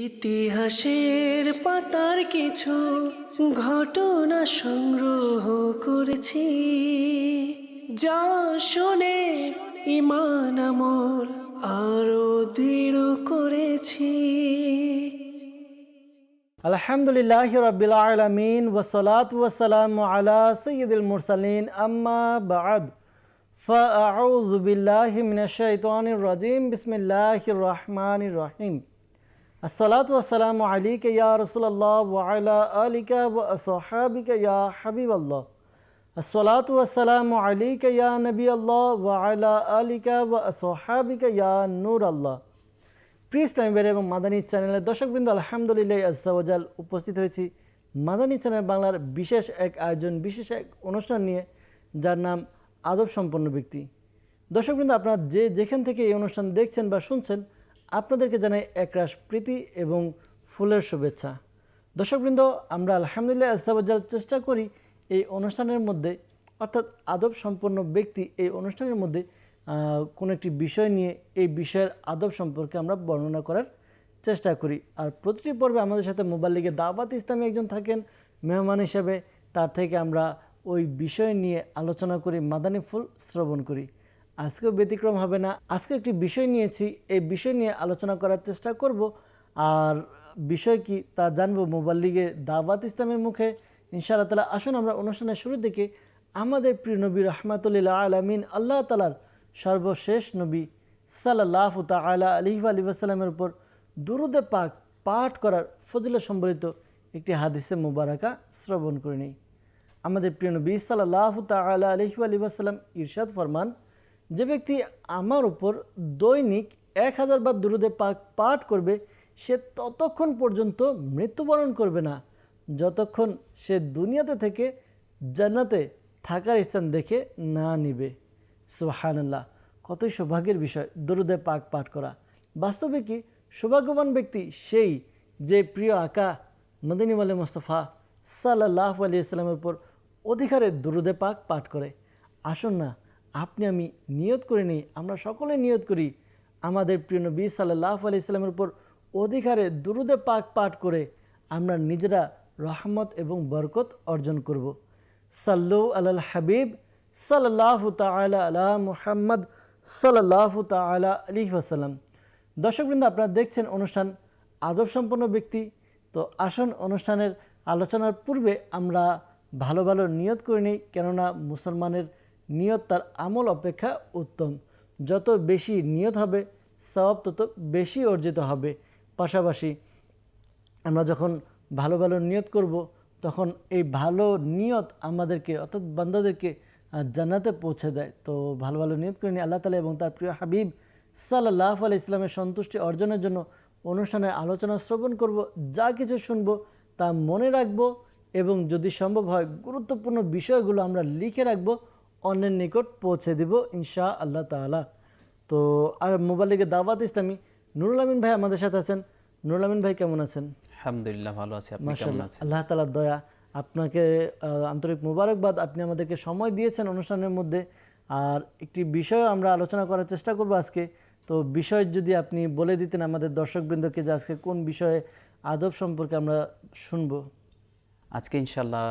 ইতিহাসের পাতার কিছু ঘটনা সংগ্রহ করেছি যা শুনে ইমান আমল আরো দৃঢ় করেছি আলহামদুলিল্লাহ রবিল আলমিন ওসলাত ওসালাম আলা সৈয়দুল মুরসালিন আম্মা বাদ فأعوذ بالله من الشيطان الرجيم بسم الله الرحمن الرحيم আসসালাতাম আলিকা ইয়া রসুল্লাহ ইয়া আল্লাহ এবং মাদানী চ্যানেলের দর্শকবৃন্দ, আলহামদুলিল্লাহ উপস্থিত হয়েছি মাদানী চ্যানেল বাংলার বিশেষ এক আয়োজন, বিশেষ এক অনুষ্ঠান নিয়ে, যার নাম আদব সম্পন্ন ব্যক্তি। দর্শকবৃন্দ, আপনারা যে যেখান থেকে এই অনুষ্ঠান দেখছেন বা শুনছেন আপনাদেরকে জানাই একরাশ প্রীতি এবং ফুলের শুভেচ্ছা। দর্শকবৃন্দ, আমরা আলহামদুলিল্লাহ আজাল চেষ্টা করি এই অনুষ্ঠানের মধ্যে, অর্থাৎ আদব সম্পন্ন ব্যক্তি এই অনুষ্ঠানের মধ্যে কোনো একটি বিষয় নিয়ে এই বিষয়ের আদব সম্পর্কে আমরা বর্ণনা করার চেষ্টা করি। আর প্রতিটি পর্বে আমাদের সাথে মোবাইল লিগে দাওয়াত ইসলামী একজন থাকেন, মেহমান হিসেবে। তার থেকে আমরা ওই বিষয় নিয়ে আলোচনা করি, মাদানী ফুল শ্রবণ করি। আজকেও ব্যতিক্রম হবে না। আজকে একটি বিষয় নিয়েছি। এই বিষয় নিয়ে আলোচনা করার চেষ্টা করব। আর বিষয় কি তা জানব মোবাইল লিগে দাওয়াত ইসলামের মুখে। ইনশাআল্লাহ তালা আসুন আমরা অনুষ্ঠানের শুরু থেকে আমাদের প্রিয় নবী রহমাতুল্লাহ আলমিন, আল্লাহ তালার সর্বশেষ নবী সাল্লাহ তালা আলী আসসালামের উপর দুরুদে পাক পাঠ করার ফজিল সম্বলিত একটি হাদিসে মুবারাকা শ্রবণ করে নিই। আমাদের প্রিয় নবী সাল্লাহ তালা আলহি আলী আসসালাম ইরশাদ ফরমান যে ব্যক্তি আমার উপর দৈনিক এক হাজার বার দুরুদে পাক পাঠ করবে, সে ততক্ষণ পর্যন্ত মৃত্যুবরণ করবে না। যতক্ষণ সে দুনিয়াতে থেকে জান্নাতে থাকার স্থান দেখে না নিবে। সুবাহান্লাহ কতই সৌভাগ্যের বিষয় দরুদে পাক পাঠ করা। বাস্তবে কি সৌভাগ্যবান ব্যক্তি সেই যে প্রিয় আকা মদিনী আলী মোস্তফা সাল্লাহ আলী ইসলামের উপর অধিকারে দরুদে পাক পাঠ করে। আসুন না আপনি আমি নিয়ত করে নিই, আমরা সকলে নিয়ত করি। আমাদের প্রিয় নবী সাল্লাহ আলি ইসলামের উপর অধিকারে দুরুদে পাক পাঠ করে আমরা নিজেরা রহমত এবং বরকত অর্জন করব। সাল্লু আলাল হাবিব সাল্লাহ তালা আলা মুহাম্মদ সাল্লাহ তালা আলী ওসাল্লাম দর্শকবৃন্দ, আপনারা দেখছেন অনুষ্ঠান আদব সম্পন্ন ব্যক্তি। তো আসুন অনুষ্ঠানের আলোচনার পূর্বে আমরা ভালো ভালো নিয়ত করে নিই, কেননা মুসলমানের নিয়ত তার আমল অপেক্ষা উত্তম। যত বেশি নিয়ত হবে, সওয়াব তত বেশি অর্জিত হবে। পাশাপাশি আমরা যখন ভালো ভালো নিয়ত করব, তখন এই ভালো নিয়ত আমাদেরকে, অর্থাৎ বান্দাদেরকে জান্নাতে পৌঁছে দেয়। তো ভালো ভালো নিয়ত করে নিই আল্লাহ তালা এবং তার প্রিয় হাবিব সাল্লাহ আলি ইসলামের সন্তুষ্টি অর্জনের জন্য অনুষ্ঠানের আলোচনা শ্রবণ করব, যা কিছু শুনব তা মনে রাখব এবং যদি সম্ভব হয় গুরুত্বপূর্ণ বিষয়গুলো আমরা লিখে রাখব। অন্যের নিকট পৌঁছে দিব ইনশা আল্লাহ তাআলা। তো আর মোবাইল লিগে দাওয়াত ইসলামী। নুরুল আমিন ভাই আমাদের সাথে আছেন। নুরুল আমিন ভাই কেমন আছেন? আলহামদুলিল্লাহ ভালো আছি। আল্লাহ তালার দয়া। আপনাকে আন্তরিক মুবারকবাদ। আপনি আমাদেরকে সময় দিয়েছেন অনুষ্ঠানের মধ্যে। আর একটি বিষয় আমরা আলোচনা করার চেষ্টা করব আজকে। তো বিষয় যদি আপনি বলে দিতেন আমাদের দর্শকবৃন্দকে যে আজকে কোন বিষয়ে আদব সম্পর্কে আমরা শুনব। আজকে ইনশাল্লাহ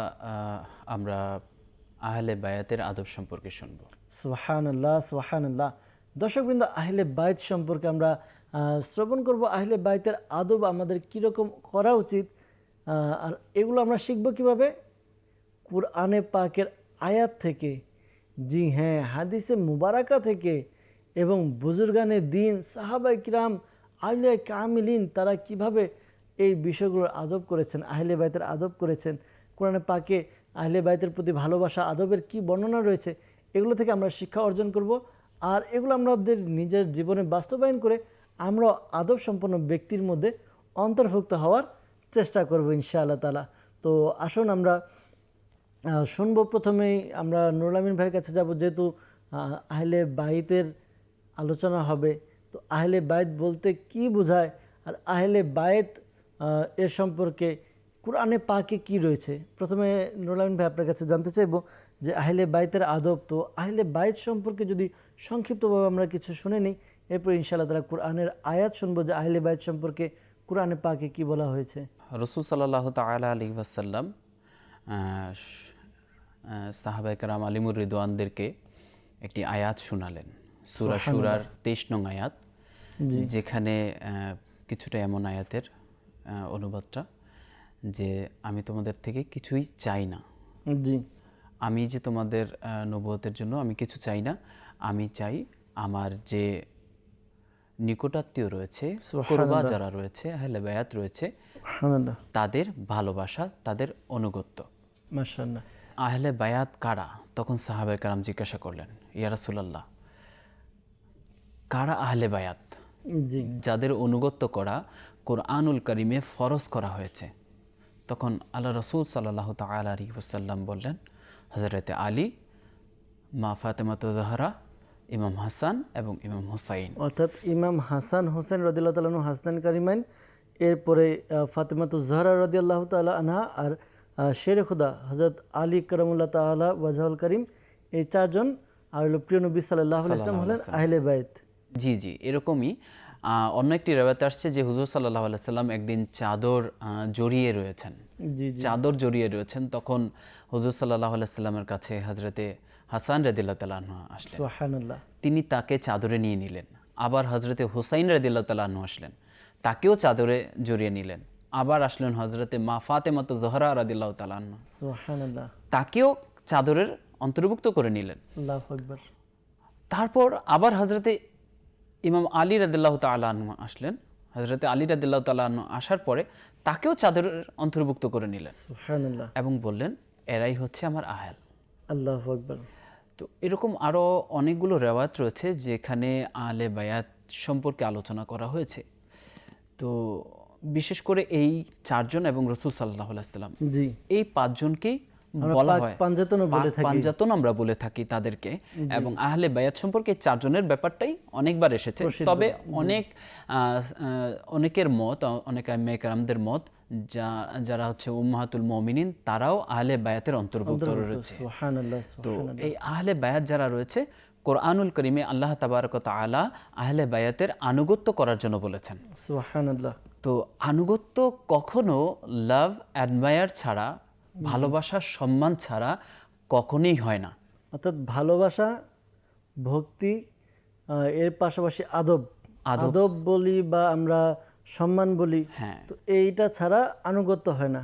আমরা আহলে বায়াতের আদব সম্পর্কে শুনব। সুহান আল্লাহ সুহান আল্লাহ দর্শকবৃন্দ, আহলে বাইত সম্পর্কে আমরা শ্রবণ করব। আহলে বাইতের আদব আমাদের কীরকম করা উচিত আর এগুলো আমরা শিখব কীভাবে? কুরআনে পাকের আয়াত থেকে, জি হ্যাঁ হাদিসে মুবারাকা থেকে, এবং বুজুর্গানে দিন সাহাবাই কিরাম আহলে কামিলিন, তারা কীভাবে এই বিষয়গুলোর আদব করেছেন, আহলে বাইতের আদব করেছেন, কোরআনে পাকে আহলে বাইতের প্রতি ভালোবাসা, আদবের কি বর্ণনা রয়েছে, এগুলো থেকে আমরা শিক্ষা অর্জন করব। আর এগুলো আমাদের নিজের জীবনে বাস্তবায়ন করে আমরা আদব সম্পন্ন ব্যক্তির মধ্যে অন্তর্ভুক্ত হওয়ার চেষ্টা করব ইনশাআল্লাহ তালা তো আসুন আমরা শুনব প্রথমেই, আমরা নুরুল আমিন ভাইয়ের কাছে যাব, যেহেতু আহলে বাইতের আলোচনা হবে। তো আহলে বাইত বলতে কি বোঝায়? আর আহলে বাইত এর সম্পর্কে কোরআনে পাকে কি রয়েছে? প্রথমে নুরুল ভাই আপনার কাছে জানতে চাইব যে আহলে বাইতের আদব তো আহলে বাইত সম্পর্কে যদি সংক্ষিপ্তভাবে আমরা কিছু শুনে নিই এরপর ইনশাআল্লাহ তারা কোরআনের আয়াত শুনব যে আহলে বাইত সম্পর্কে কোরআনে পাকে কি বলা হয়েছে। রসুল সাল্লাহ তালা আলী ওয়াসাল্লাম সাহাবাইকারাম আলিমুর রিদওয়ানদেরকে একটি আয়াত শোনালেন। সুরা সুরার তেইশ নং আয়াত। যেখানে কিছুটা এমন আয়াতের অনুবাদটা যে আমি তোমাদের থেকে কিছুই চাই না। জি। আমি যে তোমাদের আহ, নবুয়তের জন্য আমি কিছু চাই না। আমি চাই আমার যে নিকটাত্মীয় রয়েছে কোরবা যারা রয়েছে আহলে বায়াত রয়েছে তাদের ভালোবাসা তাদের অনুগত্য। আহলে বায়াত কারা? তখন সাহাবে কারাম জিজ্ঞাসা করলেন ইয়া রাসূলুল্লাহ কারা আহলে বায়াত? যাদের অনুগত্য করা কোরআনুল করিমে ফরজ করা হয়েছে। তখন আল্লাহ রসুল সাল্লাহ তাল ওসাল্লাম বললেন হজরতে আলী মা ফাতেমাত জাহরা ইমাম হাসান এবং ইমাম হুসাইন। অর্থাৎ ইমাম হাসান হোসেন রদিল্লাহ তালু হাসান কারিমাইন এরপরে ফাতেমাতু জহরা রদি আল্লাহ তালা আনহা আর শেরে খুদা হজরত আলী করমুল্লাহ তালা ওয়াজাহুল করিম এই চারজন আর প্রিয় নবী সাল্লাহ ইসলাম হলেন আহলে বাইত। জি জি এরকমই অন্য একটি রেবাতে আসছে যে হুজুর সাল্লাহ সাল্লাম একদিন চাদর জড়িয়ে রয়েছেন। চাদর জড়িয়ে রয়েছেন তখন হুজুর সাল্লাহ সাল্লামের কাছে হজরতে হাসান রদিল্লা তালাহ আসলেন। তিনি তাকে চাদরে নিয়ে নিলেন আবার হজরতে হুসাইন রদিল্লা তালাহনু আসলেন তাকেও চাদরে জড়িয়ে নিলেন আবার আসলেন হজরতে মা ফাতেমাত জহরা রদিল্লাহ সোহানুল্লাহ তাকেও চাদরের অন্তর্ভুক্ত করে নিলেন। তারপর আবার হজরতে ইমাম আলী রদিল্লাহ তালাহনু আসলেন। হজরতে আলী রদিল্লাহ তালাহনু আসার পরে তাকেও চাদরের অন্তর্ভুক্ত করে নিলেন। এবং বললেন এরাই হচ্ছে আমার আহাল আল্লাহ আকবর। তো এরকম আরও অনেকগুলো রেওয়াত রয়েছে যেখানে আলে বায়াত সম্পর্কে আলোচনা করা হয়েছে। তো বিশেষ করে এই চারজন এবং রসুল সাল্লাহ সাল্লাম জি। এই পাঁচজনকেই বলা পাক হয়। পাঞ্জাতনও বলে পাক পাঞ্জাতন আমরা বলে থাকি তাদেরকে এবং আহলে বায়াত সম্পর্কে চারজনের ব্যাপারটাই অনেকবার এসেছে। তবে অনেক অনেকের মত অনেক মেকরামদের মত যা যারা হচ্ছে উম্মাহাতুল মমিনিন তারাও আহলে বায়াতের অন্তর্ভুক্ত রয়েছে। তো এই আহলে বায়াত যারা রয়েছে কোরআনুল করিমে আল্লাহ তাবারক তাআলা আহলে বায়াতের আনুগত্য করার জন্য বলেছেন। তো আনুগত্য কখনো লাভ অ্যাডমায়ার ছাড়া ভালোবাসা সম্মান ছাড়া কখনোই হয় না। অর্থাৎ ভালোবাসা ভক্তি এর পাশাপাশি আদব। আদব। বলি বা আমরা সম্মান বলি হ্যাঁ। তো এইটা ছাড়া আনুগত্য হয় না।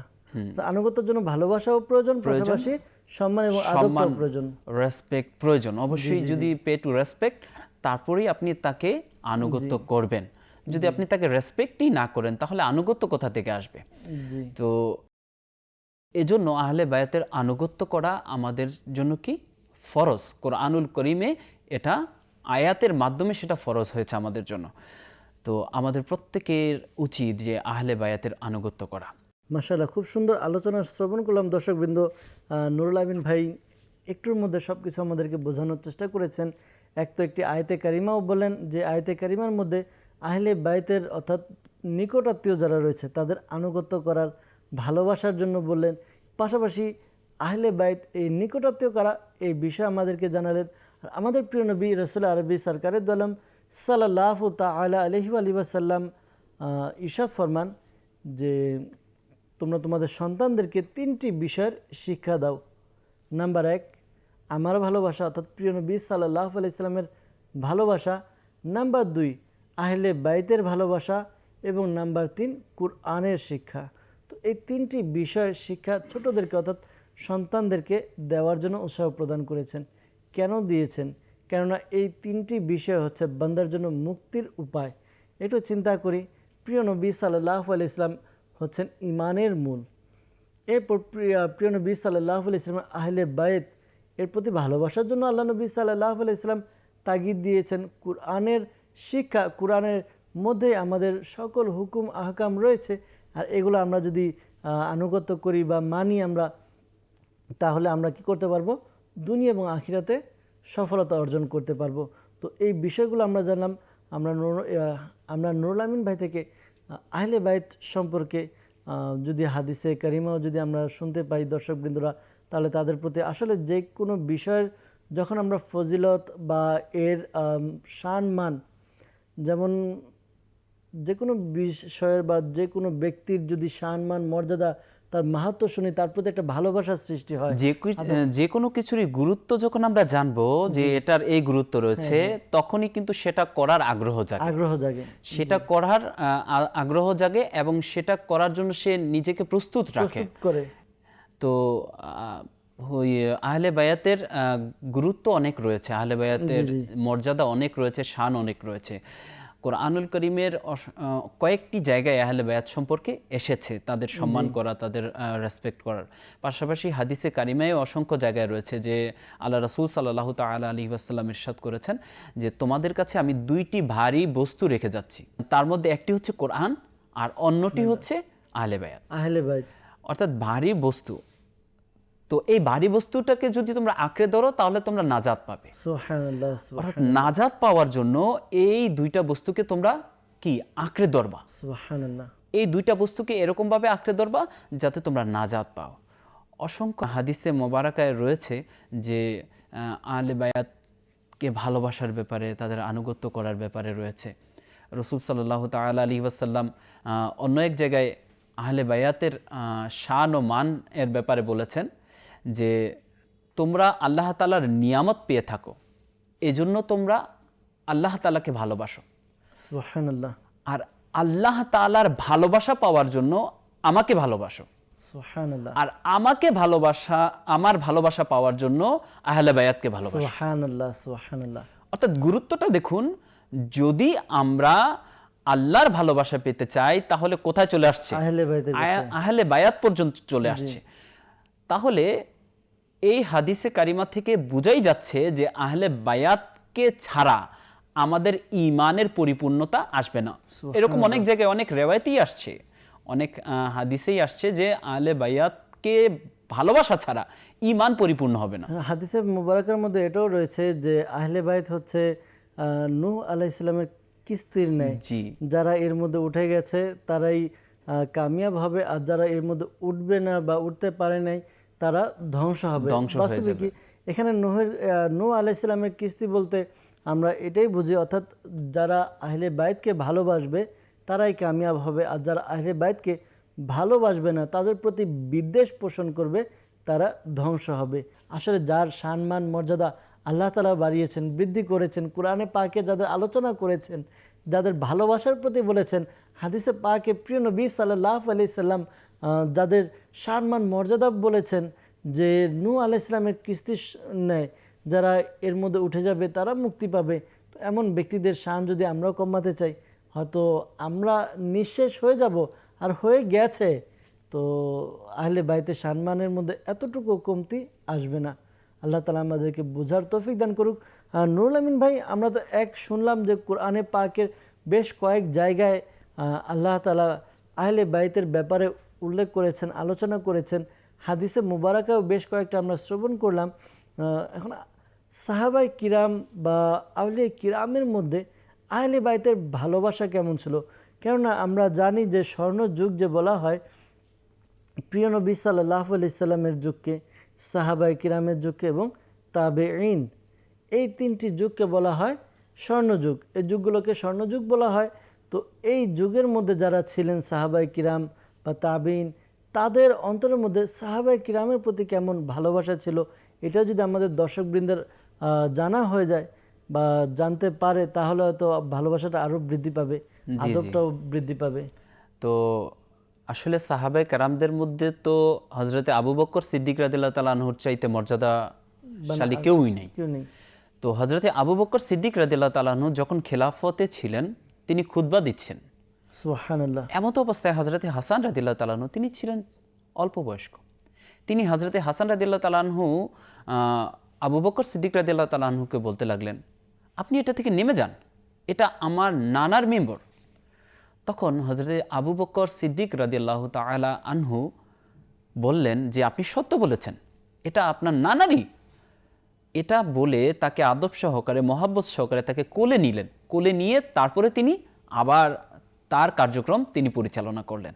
আনুগত্যের জন্য ভালোবাসাও প্রয়োজন পাশাপাশি সম্মান এবং আদবটাও প্রয়োজন। রেসপেক্ট প্রয়োজন। অবশ্যই যদি পে টু রেসপেক্ট তারপরেই আপনি তাকে আনুগত্য করবেন। যদি আপনি তাকে রেসপেক্টই না করেন তাহলে আনুগত্য কোথা থেকে আসবে? তো এজন্য আহলে বায়াতের আনুগত্য করা আমাদের জন্য কি? ফরজ। কোরআনুল করিমে এটা আয়াতের মাধ্যমে সেটা ফরজ হয়েছে আমাদের জন্য। তো আমাদের প্রত্যেকের উচিত যে আহলে বায়াতের আনুগত্য করা। মাসাল্লাহ খুব সুন্দর আলোচনা শ্রবণ করলাম। দর্শকবৃন্দ নুরুল আমিন ভাই একটুর মধ্যে সব কিছু আমাদেরকে বোঝানোর চেষ্টা করেছেন। এক তো একটি আয়তে কারিমাও বলেন যে আয়তে কারিমার মধ্যে আহলে বাইতের অর্থাৎ নিকটাত্মীয় যারা রয়েছে তাদের আনুগত্য করার ভালোবাসার জন্য বললেন। পাশাপাশি আহলে বাইত এই নিকটাত্মীয় কারা? এই বিষয়ে আমাদেরকে জানালেন। আর আমাদের প্রিয় নবী রসুল আরবি সরকারের দলাম সাল্লাহ তালা আলহি আলী ওয়াসাল্লাম ইশাদ ফরমান যে তোমরা তোমাদের সন্তানদেরকে তিনটি বিষয়ের শিক্ষা দাও। নাম্বার এক, আমার ভালোবাসা অর্থাৎ প্রিয় নবী সাল্লাহ আলি ইসলামের ভালোবাসা। নাম্বার দুই, আহলে বাইতের ভালোবাসা। এবং নাম্বার তিন, কুরআনের শিক্ষা। তো এই তিনটি বিষয়ের শিক্ষা ছোটদেরকে অর্থাৎ সন্তানদেরকে দেওয়ার জন্য উৎসাহ প্রদান করেছেন। কেন দিয়েছেন? কেননা এই তিনটি বিষয় হচ্ছে বান্দার জন্য মুক্তির উপায়। একটু চিন্তা করি, প্রিয় নবী সাল্লাহ আলি ইসলাম হচ্ছেন ইমানের মূল। এরপর প্রিয় নবী সাল্লাহ আলি ইসলাম আহলে বায়েত এর প্রতি ভালোবাসার জন্য আল্লাহ নবী সাল্লাহ আলি ইসলাম তাগিদ দিয়েছেন, কুরআনের শিক্ষা, কোরআনের মধ্যে আমাদের সকল হুকুম, আহকাম রয়েছে। আর এগুলো আমরা যদি আনুগত্য করি বা মানি আমরা তাহলে আমরা কি করতে পারব? দুনিয়া এবং আখিরাতে সফলতা অর্জন করতে পারব। তো এই বিষয়গুলো আমরা জানলাম। আমরা নুর আমরা নুরুল আমিন ভাই থেকে আহ, আহলে বাইত সম্পর্কে যদি হাদিসে কারিমাও যদি আমরা শুনতে পাই দর্শকবৃন্দরা তাহলে তাদের প্রতি আসলে যে কোনো বিষয়ের যখন আমরা ফজিলত বা এর শান মান যেমন যে কোনো বিষয়ের বা যে কোনো ব্যক্তির যদি সম্মান মর্যাদা তার মাহাত্ম শুনি তার প্রতি একটা ভালোবাসার সৃষ্টি হয়। যে যে কোনো কিছুরই গুরুত্ব যখন আমরা জানব যে এটার এই গুরুত্ব রয়েছে তখনই কিন্তু সেটা করার আগ্রহ জাগে। আগ্রহ জাগে। সেটা করার আগ্রহ জাগে এবং সেটা করার জন্য সে নিজেকে প্রস্তুত রাখে। করে। তো ওই আহলে বায়াতের আহ, গুরুত্ব অনেক রয়েছে। আহলে বায়াতের মর্যাদা অনেক রয়েছে শান অনেক রয়েছে। কোরআনুল করিমের কয়েকটি জায়গায় আহলে বায়াত সম্পর্কে এসেছে। তাদের সম্মান করা তাদের রেসপেক্ট করার। পাশাপাশি হাদিসে কারিমায় অসংখ্য জায়গায় রয়েছে যে আল্লাহ রাসূল সাল্লাহ তাআলা আলী ওয়াসাল্লাম ইরশাদ করেছেন যে তোমাদের কাছে আমি দুইটি ভারী বস্তু রেখে যাচ্ছি। তার মধ্যে একটি হচ্ছে কোরআন আর অন্যটি হচ্ছে আহলে বায়াত। আহলে বাইত অর্থাৎ ভারী বস্তু। তো এই ভারী বস্তুটাকে যদি তোমরা আঁকড়ে ধরো তাহলে তোমরা নাজাত পাবে। অর্থাৎ নাজাত পাওয়ার জন্য এই দুইটা বস্তুকে তোমরা কি? আঁকড়ে ধরবা। এই দুইটা বস্তুকে এরকমভাবে আঁকড়ে ধরবা যাতে তোমরা নাজাত পাও। অসংখ্য হাদিসে মোবারকায় রয়েছে যে আলে বায়াতকে ভালোবাসার ব্যাপারে তাদের আনুগত্য করার ব্যাপারে রয়েছে। রসুল সাল্লাহ তাল আলী ওয়াসাল্লাম অন্য এক জায়গায় আহলে বায়াতের শান ও মান এর ব্যাপারে বলেছেন। যে তোমরা আল্লাহ তালার নিয়ামত পেয়ে থাকো। এজন্য তোমরা আল্লাহ তালাকে ভালোবাসো। আর আল্লাহ তালার ভালোবাসা পাওয়ার জন্য আমাকে ভালোবাসো। আর আমাকে ভালোবাসা আমার ভালোবাসা পাওয়ার জন্য আহলে বায়াতকে ভালোবাসো। অর্থাৎ গুরুত্বটা দেখুন যদি আমরা আল্লাহর ভালোবাসা পেতে চাই তাহলে কোথায় চলে আসছে? আহলে বায়াত পর্যন্ত চলে আসছে। তাহলে এই হাদিসে কারিমা থেকে বোঝাই যাচ্ছে যে আহলে বায়াতকে ছাড়া আমাদের ইমানের পরিপূর্ণতা আসবে না। এরকম অনেক জায়গায় অনেক রেওয়ায়তেই আসছে অনেক হাদিসেই আসছে যে আহলে বায়াতকে ভালোবাসা ছাড়া ইমান পরিপূর্ণ হবে না। হাদিসে মুবারকের মধ্যে এটাও রয়েছে যে আহলে বাইত হচ্ছে নূহ আলাহ ইসলামের কিস্তির নেয় জি। যারা এর মধ্যে উঠে গেছে তারাই কামিয়াব হবে। আর যারা এর মধ্যে উঠবে না বা উঠতে পারে নাই তারা ধ্বংস হবে। বাস্তবে কি? এখানে নোহের নো আলাহ ইসলামের কিস্তি বলতে আমরা এটাই বুঝি অর্থাৎ যারা আহলে বাইতকে ভালোবাসবে তারাই কামিয়াব হবে। আর যারা আহলে বাইতকে ভালোবাসবে না তাদের প্রতি বিদ্বেষ পোষণ করবে তারা ধ্বংস হবে। আসলে যার সম্মান মর্যাদা আল্লাহ তালা বাড়িয়েছেন বৃদ্ধি করেছেন কোরআনে পাকে যাদের আলোচনা করেছেন যাদের ভালোবাসার প্রতি বলেছেন হাদিসে পাকে প্রিয় নবী সাল্লাহ আলি সাল্লাম যাদের সম্মান মর্যাদা বলেছেন যে নু আলাহ ইসলামের কিস্তি নেয়, যারা এর মধ্যে উঠে যাবে তারা মুক্তি পাবে। তো এমন ব্যক্তিদের শান যদি আমরাও কমাতে চাই, হয়তো আমরা নিঃশেষ হয়ে যাব আর হয়ে গেছে। তো আহলে বাইতে সম্মানের মধ্যে এতটুকু কমতি আসবে না। আল্লাহ তালা আমাদেরকে বোঝার তৌফিক দান করুক। আর নুরুল আমিন ভাই, আমরা তো এক শুনলাম যে কোরআনে পাকের বেশ কয়েক জায়গায় আল্লাহ তালা আহলে বাইতের ব্যাপারে উল্লেখ করেছেন, আলোচনা করেছেন। হাদিসে মুবারাকাও বেশ কয়েকটা আমরা শ্রবণ করলাম। এখন সাহাবাই কিরাম বা আহলে কিরামের মধ্যে আহলে বাইতের ভালোবাসা কেমন ছিল? কেননা আমরা জানি যে স্বর্ণ যুগ যে বলা হয়, প্রিয় নবী সাল্লাহ আলি সাল্লামের যুগকে, সাহাবাই কিরামের যুগকে এবং তাবে ইন এই তিনটি যুগকে বলা হয় স্বর্ণযুগ এই যুগগুলোকে স্বর্ণযুগ বলা হয়। তো এই যুগের মধ্যে যারা ছিলেন সাহাবাই কিরাম বা তাবিন তাদের অন্তরের মধ্যে সাহাবাই কিরামের প্রতি কেমন ভালোবাসা ছিল এটা যদি আমাদের দর্শকবৃন্দের জানা হয়ে যায় বা জানতে পারে তাহলে হয়তো ভালোবাসাটা আরও বৃদ্ধি পাবে আদবটাও বৃদ্ধি পাবে। তো আসলে সাহাবে কারামদের মধ্যে তো হজরতে আবু বক্কর সিদ্দিক রাদিল্লাহ তালা আনহুর চাইতে মর্যাদাশালী কেউই নেই। কেউ নেই। তো হজরতে আবু বক্কর সিদ্দিক রাদিল্লাহ তালাহু যখন খেলাফতে ছিলেন তিনি খুতবা দিচ্ছেন। সুহানাল্লাহ এমত অবস্থায় হজরতে হাসান রাদিল্লাহ তালাহু তিনি ছিলেন অল্প বয়স্ক তিনি হজরতে হাসান রাদিল্লাহ তালাহু আবু বক্কর সিদ্দিক রাদিল্লাহ তালাহুকে বলতে লাগলেন, আপনি এটা থেকে নেমে যান। এটা আমার নানার মেম্বর। তখন হজরতে আবু বকর সিদ্দিক রাদিল্লাহ তালা আনহু বললেন যে, আপনি সত্য বলেছেন। এটা আপনার নানারই। এটা বলে তাকে আদব সহকারে, মহাব্বত সহকারে তাকে কোলে নিলেন। কোলে নিয়ে তারপরে তিনি আবার তার কার্যক্রম তিনি পরিচালনা করলেন।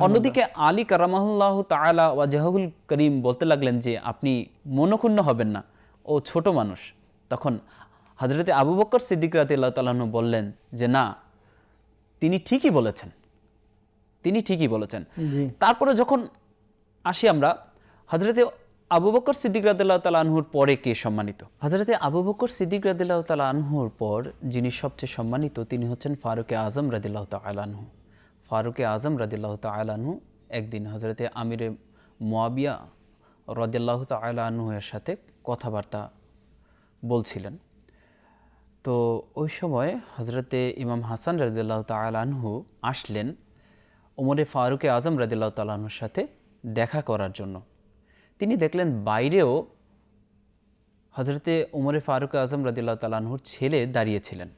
অন্যদিকে আলী কারামাহুল্লাহ তালা ওয়াজাহুল করিম বলতে লাগলেন যে আপনি মনক্ষুণ্ণ হবেন না ও ছোট মানুষ। তখন হজরতে আবু বক্কর সিদ্দিক রাতি আল্লাহ তালাহনু বললেন যে না তিনি ঠিকই বলেছেন। তিনি ঠিকই বলেছেন। তারপরে যখন আসি আমরা হজরতে আবু বকর সিদ্দিক রাদিল্লাহ তালা আনহুর পরে কে সম্মানিত? হজরতে আবু বকর সিদ্দিক রাদিল্লাহ তালা আনহুর পর যিনি সবচেয়ে সম্মানিত, তিনি হচ্ছেন ফারুকে আজম রাদিল্লাহ তালানহু ফারুকে আজম রাদিল্লাহ তালানহু একদিন হজরতে আমিরে মোয়াবিয়া রদিল্লাহ তালানহুয়ের সাথে কথাবার্তা বলছিলেন। তো ওই সময় হজরতে ইমাম হাসান রাদিল্লাহ তালানহু আসলেন ওমরে ফারুকে আজম রাদিল্লাহ তালাহুর সাথে দেখা করার জন্য। তিনি দেখলেন বাইরেও হজরতে ওমরে ফারুক আজম রাদিল্লাহ তালাহুর ছেলে দাঁড়িয়েছিলেন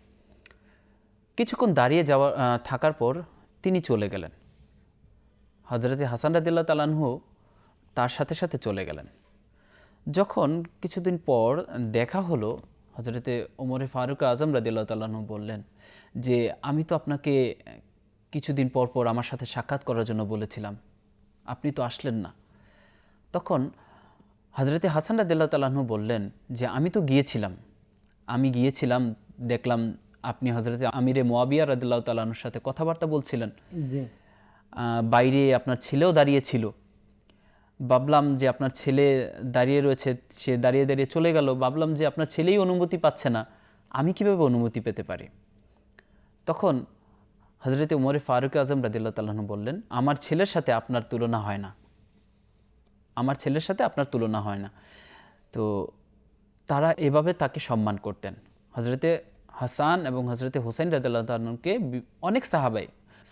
কিছুক্ষণ দাঁড়িয়ে যাওয়া থাকার পর তিনি চলে গেলেন। হজরতে হাসান রাদিল্লাহ তালাহু তার সাথে সাথে চলে গেলেন। যখন কিছুদিন পর দেখা হলো হজরতে ওমরে ফারুক আজম রাদিল্লাহ তালাহু বললেন যে, আমি তো আপনাকে কিছুদিন পর পর আমার সাথে সাক্ষাৎ করার জন্য বলেছিলাম। আপনি তো আসলেন না। তখন হজরতে হাসান রাদিল্লাহ তালাহু বললেন যে আমি তো গিয়েছিলাম। আমি গিয়েছিলাম দেখলাম আপনি হজরতে আমিরে মোয়াবিয়া রাদিল্লাহ তালাহুর সাথে কথাবার্তা বলছিলেন। বাইরে আপনার ছেলেও দাঁড়িয়েছিল ভাবলাম যে আপনার ছেলে দাঁড়িয়ে রয়েছে সে দাঁড়িয়ে দাঁড়িয়ে চলে গেল। ভাবলাম যে আপনার ছেলেই অনুমতি পাচ্ছে না। আমি কীভাবে অনুমতি পেতে পারি? তখন হজরতে উমরে ফারুক আজম রাদিল্লাহ তাল্লাহন বললেন আমার ছেলের সাথে আপনার তুলনা হয় না। আমার ছেলের সাথে আপনার তুলনা হয় না। তো তারা এভাবে তাকে সম্মান করতেন। হজরতে হাসান এবং হজরতে হোসেন রাদিল্লাহ তালকে অনেক সাহাবাই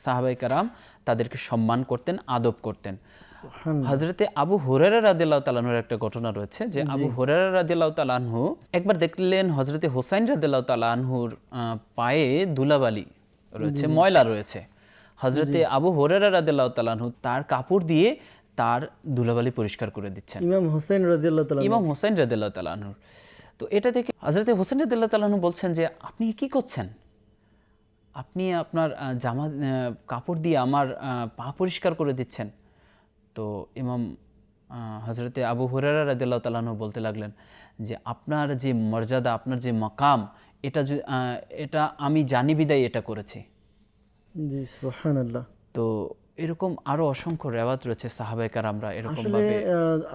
সাহাবাই কারাম তাদেরকে সম্মান করতেন আদব করতেন। হজরতে আবু হুরেরা রাদিল্লাহ তালাহুর একটা ঘটনা রয়েছে যে আবু হুরেরা রাদিল্লাহ তালাহু একবার দেখলেন হজরতে হোসাইন রাদিল্লাহ তালাহুর পায়ে দুলাবালি রয়েছে ময়লা রয়েছে। হজরতে আবু হুরেরা রাদিল্লাহ তালাহু তার কাপড় দিয়ে তার দুলাবালি পরিষ্কার করে দিচ্ছেন। ইমাম হোসেন রাজিয়াল্লাহ তালা ইমাম হোসেন রাদিল্লাহ তালাহুর তো এটা দেখে হজরতে হোসেন রাদিল্লাহ তালাহু বলছেন যে আপনি কি করছেন? আপনি আপনার জামা কাপড় দিয়ে আমার পা পরিষ্কার করে দিচ্ছেন। তো ইমাম হজরতে আবু হুরারা রাদিল্লাহ তালাহু বলতে লাগলেন যে আপনার যে মর্যাদা আপনার যে মকাম এটা এটা আমি জানি বিদায় এটা করেছি। জি সোহান তো এরকম আরও অসংখ্য রেওয়াত রয়েছে সাহাবাইকার আমরা এরকম আসলে ভাবে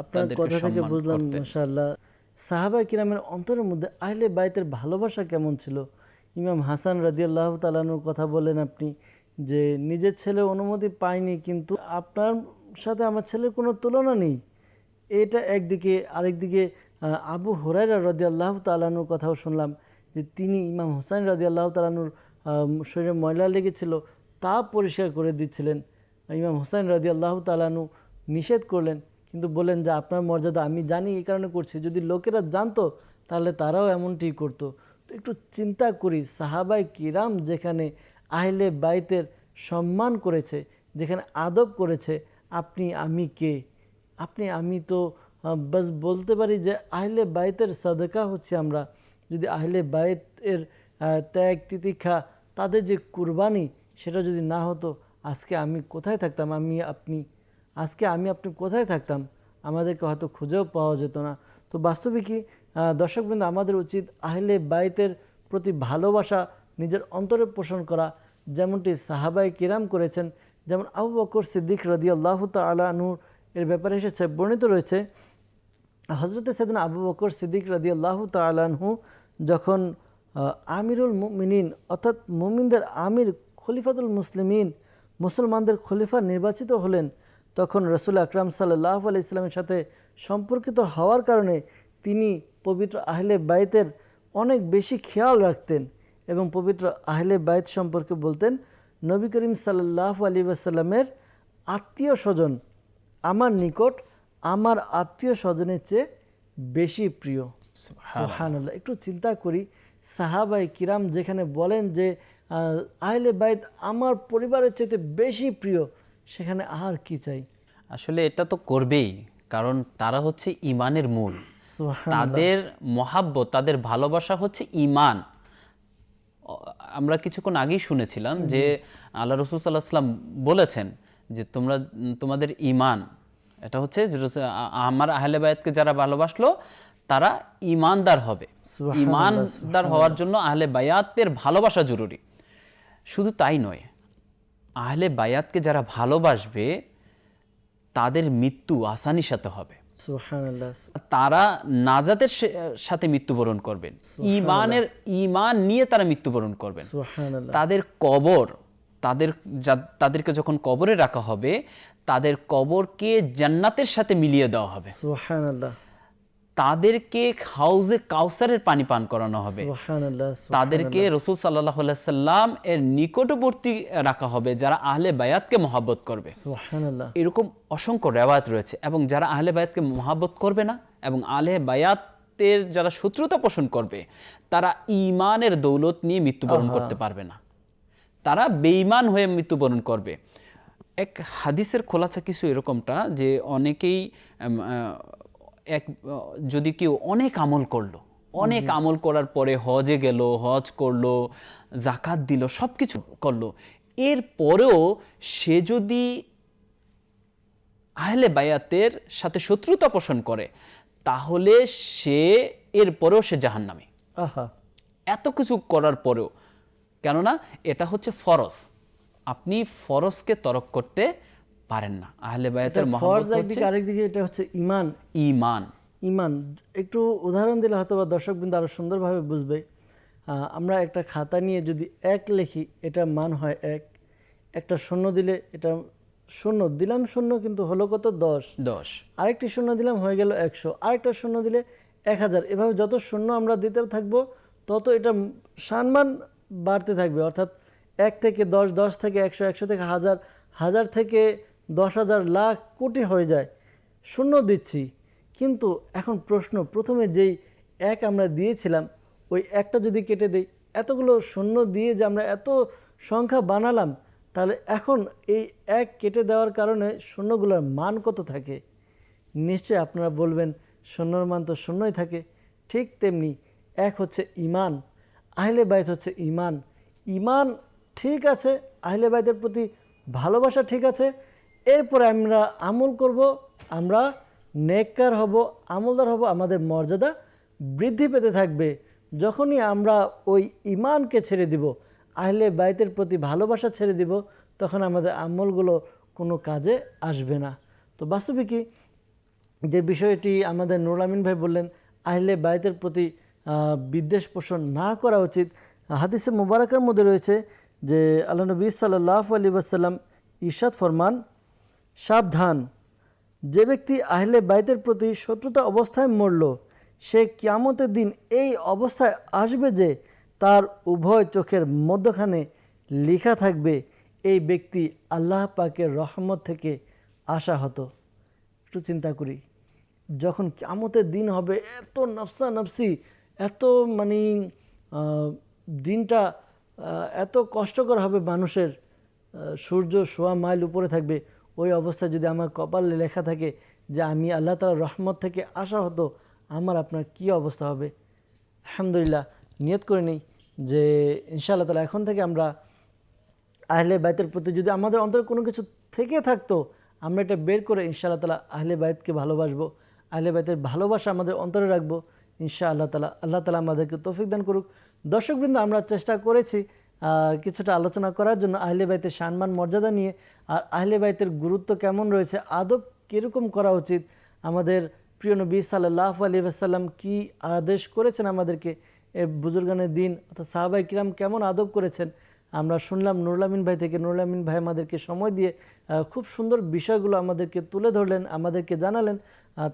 আপনার কথা থেকে বুঝলাম করতেন। মাশাআল্লাহ। সাহাবা কিরামের অন্তরের মধ্যে আহলে বাইতের ভালোবাসা কেমন ছিল? ইমাম হাসান রাদিয়াল্লাহ তালানুর কথা বলেন আপনি যে নিজের ছেলে অনুমতি পায়নি কিন্তু আপনার সাথে আমার ছেলের কোনো তুলনা নেই। এটা একদিকে আরেকদিকে আবু হুরাইরা রাদিয়াল্লাহ তালানুর কথাও শুনলাম যে তিনি ইমাম হুসাইন রাদিয়াল্লাহ তালানুর শরীরে ময়লা লেগেছিল তা পরিষ্কার করে দিচ্ছিলেন। ইমাম হুসাইন রাজি আল্লাহ তালানু নিষেধ করলেন, কিন্তু বললেন, যে আপনার মর্যাদা, আমি জানি এই কারণে করছি। যদি লোকেরা জানতো, তাহলে তারাও এমনটি করতো। তো একটু চিন্তা করি সাহাবাই কিরাম যেখানে আহলে বাইতের সম্মান করেছে, যেখানে আদব করেছে, আপনি, আমি কে? আপনি, আমি তো বাস বলতে পারি যে আহলে বাইতের সাদকা হচ্ছে আমরা। যদি আহলে বাইতের ত্যাগ তিতিক্ষা তাদের যে কুরবানি, সেটা যদি না হতো আজকে আমি কোথায় থাকতাম? আমি আপনি, আজকে আমি আপনি কোথায় থাকতাম? আমাদেরকে হয়তো খুঁজেও পাওয়া যেত না। তো বাস্তবে বাস্তবিকই দর্শকবৃন্দ, আমাদের উচিত আহলে বাইতের প্রতি ভালোবাসা নিজের অন্তরে পোষণ করা। যেমনটি সাহাবাই কিরাম করেছেন, যেমন আবু বকর সিদ্দিক রদি আল্লাহ তালুর এর ব্যাপারে এসেছে, বর্ণিত রয়েছে হজরত সেদিন আবু বকর সিদ্দিক রাদি আল্লাহ তালানহু যখন আমিরুল মুমিনিন, অর্থাৎ মুমিনদের আমির খলিফাতুল মুসলিমিন মুসলমানদের খলিফা নির্বাচিত হলেন তখন রসুল আকরাম সাল্লাহ আলি ইসলামের সাথে সম্পর্কিত হওয়ার কারণে তিনি পবিত্র আহলে বাইতের অনেক বেশি খেয়াল রাখতেন এবং পবিত্র আহলে বাইত সম্পর্কে বলতেন নবী করিম সাল্লাহ আলী ওয়াসাল্লামের আত্মীয় স্বজন আমার নিকট আমার আত্মীয় স্বজনের চেয়ে বেশি প্রিয়। সুবহানাল্লাহ। একটু চিন্তা করি সাহাবাই কিরাম যেখানে বলেন যে আহলে বাইত আমার পরিবারের চেয়ে বেশি প্রিয় সেখানে আর কি চাই? আসলে এটা তো করবেই কারণ তারা হচ্ছে ইমানের মূল। তাদের মহাব্বত তাদের ভালোবাসা হচ্ছে ইমান। আমরা কিছুক্ষণ আগেই শুনেছিলাম যে আল্লাহ রসুল সাল্লাহ সাল্লাম বলেছেন যে তোমরা তোমাদের ইমান এটা হচ্ছে আমার আহলে বায়াতকে যারা ভালোবাসলো তারা ইমানদার হবে। ইমানদার হওয়ার জন্য আহলে বায়াতের ভালোবাসা জরুরি। শুধু তাই নয় আহলে বায়াতকে যারা ভালোবাসবে তাদের মৃত্যু আসানির সাথে হবে। তারা নাজাতের সাথে মৃত্যুবরণ করবেন। ইমানের ইমান নিয়ে তারা মৃত্যুবরণ করবেন। তাদের কবর তাদের তাদেরকে যখন কবরে রাখা হবে তাদের কবরকে জান্নাতের সাথে মিলিয়ে দেওয়া হবে। তাদেরকে হাউজে কাউসারের পানি পান করানো হবে। তাদেরকে রসুল সাল্লাহ সাল্লাম এর নিকটবর্তী রাখা হবে যারা আহলে বায়াতকে মহাব্বত করবে। এরকম অসংখ্য রেওয়ায়ত রয়েছে এবং যারা আহলে বায়াতকে মহাব্বত করবে না এবং আহলে বায়াতের যারা শত্রুতা পোষণ করবে তারা ইমানের দৌলত নিয়ে মৃত্যুবরণ করতে পারবে না। তারা বেঈমান হয়ে মৃত্যুবরণ করবে। এক হাদিসের খোলাচা কিছু এরকমটা যে অনেকেই এক যদি কেউ অনেক আমল করল অনেক আমল করার পরে হজে গেল হজ করল জাকাত দিল সব কিছু করল এর পরেও সে যদি আহলে বায়াতের সাথে শত্রুতা পোষণ করে তাহলে সে এর পরেও সে জাহান্নামী। আহা। এত কিছু করার পরেও কেননা এটা হচ্ছে ফরজ। আপনি ফরজকে তরক করতে পারেন না। আহলে বায়াতের মহব্বত হচ্ছে একদিকে আরেকদিকে এটা হচ্ছে ইমান ইমান ইমান একটু উদাহরণ দিলে হয়তো বা দর্শক বিন্দু আরও সুন্দরভাবে বুঝবে। আমরা একটা খাতা নিয়ে যদি এক লিখি এটা মান হয় এক। একটা শূন্য দিলে এটা শূন্য। দিলাম শূন্য কিন্তু হলো কত? দশ। দশ। আরেকটি শূন্য দিলাম হয়ে গেল একশো। আরেকটা শূন্য দিলে এক হাজার। এভাবে যত শূন্য আমরা দিতে থাকব তত এটা সম্মান বাড়তে থাকবে। অর্থাৎ এক থেকে দশ দশ থেকে একশো একশো থেকে হাজার হাজার থেকে দশ হাজার লাখ কোটি হয়ে যায়। শূন্য দিচ্ছি। কিন্তু এখন প্রশ্ন, প্রথমে যেই এক আমরা দিয়েছিলাম, ওই একটা যদি কেটে দেই, এতগুলো শূন্য দিয়ে যে আমরা এত সংখ্যা বানালাম, তাহলে এখন এই এক কেটে দেওয়ার কারণে শূন্যগুলোর মান কত থাকে? নিশ্চয় আপনারা বলবেন শূন্যর মান তো শূন্যই থাকে। ঠিক তেমনি এক হচ্ছে ইমান আহলে বাইত হচ্ছে ইমান। ইমান ঠিক আছে আহলে বাইতের প্রতি ভালোবাসা ঠিক আছে এরপরে আমরা আমল করব, আমরা নেককার হব, আমলদার হব, আমাদের মর্যাদা বৃদ্ধি পেতে থাকবে। যখনই আমরা ওই ইমানকে ছেড়ে দিব, আহলে বাইতের প্রতি ভালোবাসা ছেড়ে দিব, তখন আমাদের আমলগুলো কোনো কাজে আসবে না। তো বাস্তবিকই যে বিষয়টি আমাদের নুরামিন ভাই বললেন, আহলে বায়তের প্রতি বিদ্বেষ পোষণ না করা উচিত। হাদিসে মুবারকের মধ্যে রয়েছে যে, আল্লাহ নবী সাল্লাহ আলী ওয়াসাল্লাম ইরশাদ ফরমান সাবধান। যে ব্যক্তি আহলে বাইতের প্রতি শত্রুতা অবস্থায় মরল, সে কিয়ামতের দিন এই অবস্থায় আসবে যে তার উভয় চোখের মধ্যখানে লেখা থাকবে, এই ব্যক্তি আল্লাহ পাকের রহমত থেকে আসা হতো একটু চিন্তা করি, যখন কিয়ামতের দিন হবে, এত নফসা নফসি, এত মানে দিনটা এত কষ্টকর হবে মানুষের সূর্য সোয়া মাইল উপরে থাকবে ওই অবস্থায় যদি আমার কপালে লেখা থাকে যে আমি আল্লাহ তালার রহমত থেকে আসা হতো আমার আপনার কি অবস্থা হবে? আলহামদুলিল্লাহ, নিয়ত করে নিই যে ইনশাআল্লাহ তালা এখন থেকে আমরা আহলে বাইতের প্রতি যদি আমাদের অন্তরে কোনো কিছু থেকে থাকতো, আমরা এটা বের করে ইনশাআল্লাহ তালা আহলে বাইতকে ভালোবাসবো, আহলে বাইতের ভালোবাসা আমাদের অন্তরে রাখব ইনশা আল্লাহ তালা আল্লাহ তালা আমাদেরকে তৌফিক দান করুক। দর্শকবৃন্দ, আমরা চেষ্টা করেছি কিছুটা আলোচনা করার জন্য আহলে বাইতের সম্মান, মর্যাদা নিয়ে আর আহলে বাইতের গুরুত্ব কেমন রয়েছে, আদব কীরকম করা উচিত? আমাদের প্রিয় নবী সাল্লাহ আলী আসাল্লাম কী আদেশ করেছেন আমাদেরকে? এ বুজুর্গানের দিন অর্থাৎ সাহাবাই কিরাম কেমন আদব করেছেন? আমরা শুনলাম নুরুলামিন ভাই থেকে, নুরুলামিন ভাই আমাদেরকে সময় দিয়ে খুব সুন্দর বিষয়গুলো আমাদেরকে তুলে ধরলেন, আমাদেরকে জানালেন।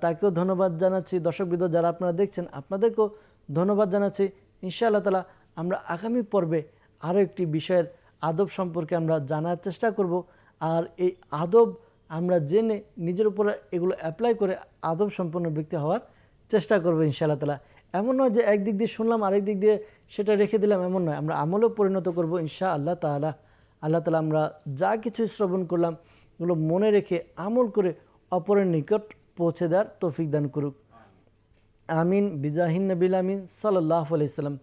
তাকেও ধন্যবাদ জানাচ্ছি। দর্শকবৃন্দ, যারা আপনারা দেখছেন, আপনাদেরকেও ধন্যবাদ জানাচ্ছি। ইনশাআল্লাহ তালা আমরা আগামী পর্বে আরও একটি বিষয়ের আদব সম্পর্কে আমরা জানার চেষ্টা করব। আর এই আদব আমরা জেনে নিজের উপরে এগুলো অ্যাপ্লাই করে আদব সম্পন্ন ব্যক্তি হওয়ার চেষ্টা করব ইনশাআল্লাহ তালা এমন নয় যে একদিক দিয়ে শুনলাম, আরেক দিক দিয়ে সেটা রেখে দিলাম, এমন নয়। আমরা আমলেও পরিণত করব ইনশা আল্লাহ তালা আল্লাহ তালা আমরা যা কিছু শ্রবণ করলাম, এগুলো মনে রেখে আমল করে অপরের নিকট পৌঁছে দেওয়ার তৌফিক দান করুক। আমিন বিজাহিন নবিল আমিন সাল্লাহ আলাইসাল্লাম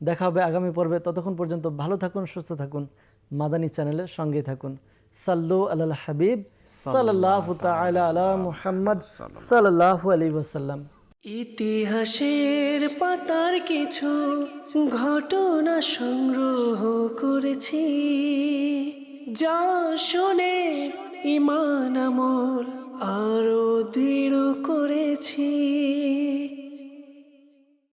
দেখা হবে আগামী পর্বে। ততক্ষণ পর্যন্ত ভালো থাকুন, সুস্থ থাকুন। মাদানী চ্যানেলের সঙ্গে থাকুন। সাল্লু আল্লাহ হাবিব সাল্লাহ আলা মুহাম্মদ সাল্লাহ আলী ওসাল্লাম ইতিহাসের পাতার কিছু ঘটনা সংগ্রহ করেছি, যা শুনে ইমান আমল আরও দৃঢ় করেছি।